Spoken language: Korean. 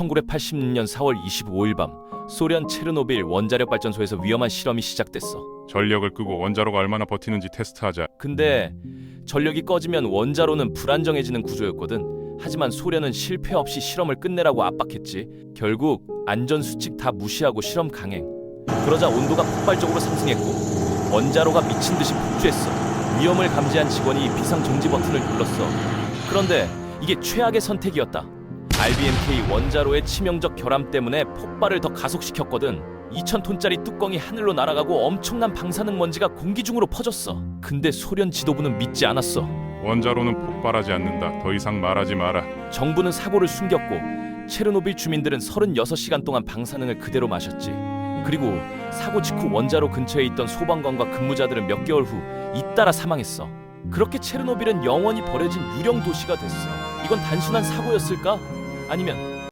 1986년 4월 25일 밤 소련 체르노빌 원자력 발전소에서 위험한 실험이 시작됐어. 전력을 끄고 원자로가 얼마나 버티는지 테스트하자. 근데 전력이 꺼지면 원자로는 불안정해지는 구조였거든. 하지만 소련은 실패 없이 실험을 끝내라고 압박했지. 결국 안전 수칙 다 무시하고 실험 강행. 그러자 온도가 폭발적으로 상승했고 원자로가 미친 듯이 폭주했어. 위험을 감지한 직원이 비상 정지 버튼을 눌렀어. 그런데 이게 최악의 선택이었다. RBMK 원자로의 치명적 결함 때문에 폭발을 더 가속시켰거든. 2,000톤짜리 뚜껑이 하늘로 날아가고 엄청난 방사능 먼지가 공기 중으로 퍼졌어. 근데 소련 지도부는 믿지 않았어. 원자로는 폭발하지 않는다. 더 이상 말하지 마라. 정부는 사고를 숨겼고 체르노빌 주민들은 36시간 동안 방사능을 그대로 마셨지. 그리고 사고 직후 원자로 근처에 있던 소방관과 근무자들은 몇 개월 후 잇따라 사망했어. 그렇게 체르노빌은 영원히 버려진 유령 도시가 됐어. 이건 단순한 사고였을까? 아니면